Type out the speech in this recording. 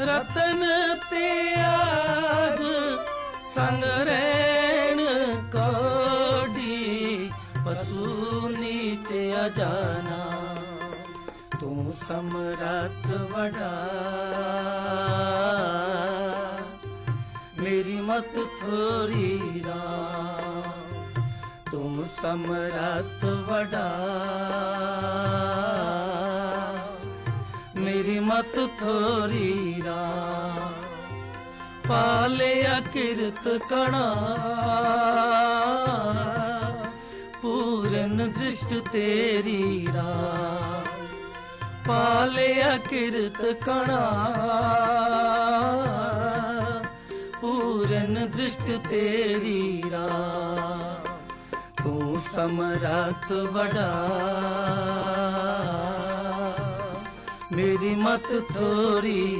ਰਤਨ ਤੇ ਆਗ ਸੰਗ ਰਹਿਣ ਕੋਡੀ ਪਸੂ ਨੀਚੇ ਆ ਜਾਣਾ ਤੂੰ ਸਮਰੱਥ ਵਡਾ। ਮੇਰੀ ਮਤ ਥੋਰੀ ਰਾਮ। ਤੂੰ ਸਮਰੱਥ ਵਡਾ। ਮੇਰੀ ਮਤ ਥੋੜੀ ਰਾਮ ਪਾਲਿਆ ਕਿਰਤ ਕਣਾ। ਪੂਰਨ ਦ੍ਰਿਸ਼ਟ ਤੇਰੀ ਰਾਮ ਪਾਲਿਆ ਕਿਰਤ ਕਣਾ। ਪੂਰਨ ਦ੍ਰਿਸ਼ਟ ਤੇਰੀ ਰਾਮ ਤੂੰ ਸਮਰੱਥ ਵਡਾ। ਮੇਰੀ ਮਤ ਥੋੜੀ